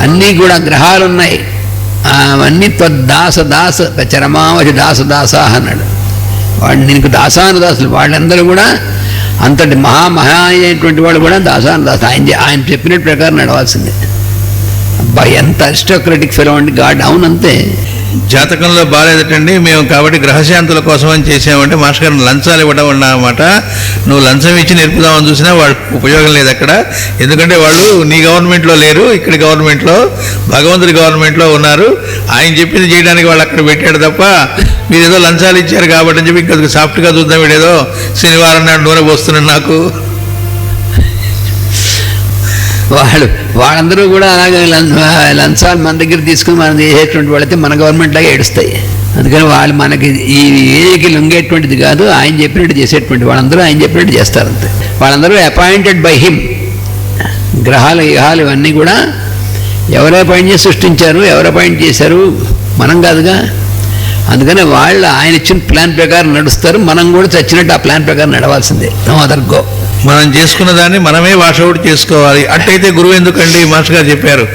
అన్నీ కూడా గ్రహాలు ఉన్నాయి అవన్నీ త్వద్దాస దాస చరమావధి దాస దాస అన్నాడు. వాడు నీకు దాసాను దాసులు వాళ్ళందరూ కూడా అంతటి మహామహా అయినటువంటి వాళ్ళు కూడా దాసానుదాసు ఆయన ఆయన చెప్పినట్టు ప్రకారం నడవాల్సిందే. అబ్బా ఎంత అరిస్టోక్రటిక్ ఫెలో అండి. గాడ్ అవునంతే. జాతకంలో బాగాలేదటండి. మేము కాబట్టి గ్రహశాంతుల కోసం అని చేసామంటే మాస్టర్ గారు లంచాలు ఇవ్వడం అన్నమాట. నువ్వు లంచం ఇచ్చి నేర్పుదామని చూసినా వాళ్ళకి ఉపయోగం లేదు అక్కడ. ఎందుకంటే వాళ్ళు నీ గవర్నమెంట్లో లేరు ఇక్కడ గవర్నమెంట్లో భగవంతుడి గవర్నమెంట్లో ఉన్నారు. ఆయన చెప్పింది చేయడానికి వాళ్ళు అక్కడ పెట్టాడు తప్ప మీరు ఏదో లంచాలు ఇచ్చారు కాబట్టి అని చెప్పి ఇంకా సాఫ్ట్గా చూద్దాం వీడేదో శనివారం నాడు నూనె పోస్తున్నాడు నాకు. వాళ్ళు వాళ్ళందరూ కూడా అలాగే లం- లంచాలు మన దగ్గర తీసుకుని మనం చేసేటువంటి వాళ్ళైతే మన గవర్నమెంట్ లాగా ఏడుస్తాయి. అందుకని వాళ్ళు మనకి ఈ ఏకి లొంగేటువంటిది కాదు ఆయన చెప్పినట్టు చేసేటువంటి వాళ్ళందరూ ఆయన చెప్పినట్టు చేస్తారంతే. వాళ్ళందరూ అపాయింటెడ్ బై హిమ్ గ్రహాలు గ్రహాలు ఇవన్నీ కూడా ఎవరు అపాయింట్ చేసి సృష్టించారు ఎవరు అపాయింట్ చేశారు మనం కాదుగా. అందుకని వాళ్ళు ఆయన ఇచ్చిన ప్లాన్ ప్రకారం నడుస్తారు మనం కూడా చచ్చినట్టు ఆ ప్లాన్ ప్రకారం నడవాల్సిందే. నో అదర్ గో మనం చేసుకున్న దాన్ని మనమే వాషౌట్ చేసుకోవాలి. అట్టయితే గురువు ఎందుకండి? మాస్టర్ గారు చెప్పారు.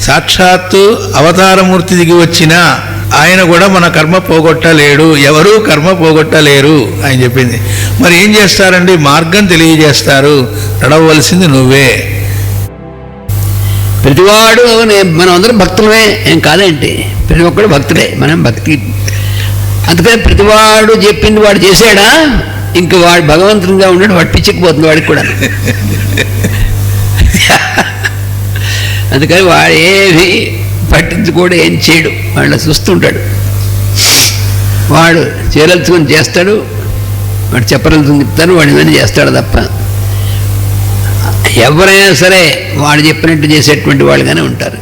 సాక్షాత్తు అవతారమూర్తి దిగి వచ్చిన ఆయన కూడా మన కర్మ పోగొట్టలేడు. ఎవరూ కర్మ పోగొట్టలేరు ఆయన చెప్పింది. మరి ఏం చేస్తారండి? మార్గం తెలియజేస్తారు. నడవలసింది నువ్వే. ప్రతివాడు మనం అందరం భక్తులమే. ఏం కాదేంటి ప్రతి ఒక్కడు భక్తుడే. మనం భక్తి. అందుకని ప్రతివాడు చెప్పింది వాడు చేశాడా? ఇంక వాడు భగవంతునిగా ఉన్నాడు వాడు పిచ్చికిపోతుంది వాడికి కూడా. అందుకని వాడు ఏమి పట్టించుకోడు ఏం చేయడు. వాళ్ళ చూస్తుంటాడు. వాడు చేరల్చుకొని చేస్తాడు వాడు చెప్పరల్చుకుని చెప్తాను వాడు ఇవన్నీ చేస్తాడు తప్ప ఎవరైనా సరే వాడు చెప్పినట్టు చేసేటువంటి వాళ్ళుగానే ఉంటారు.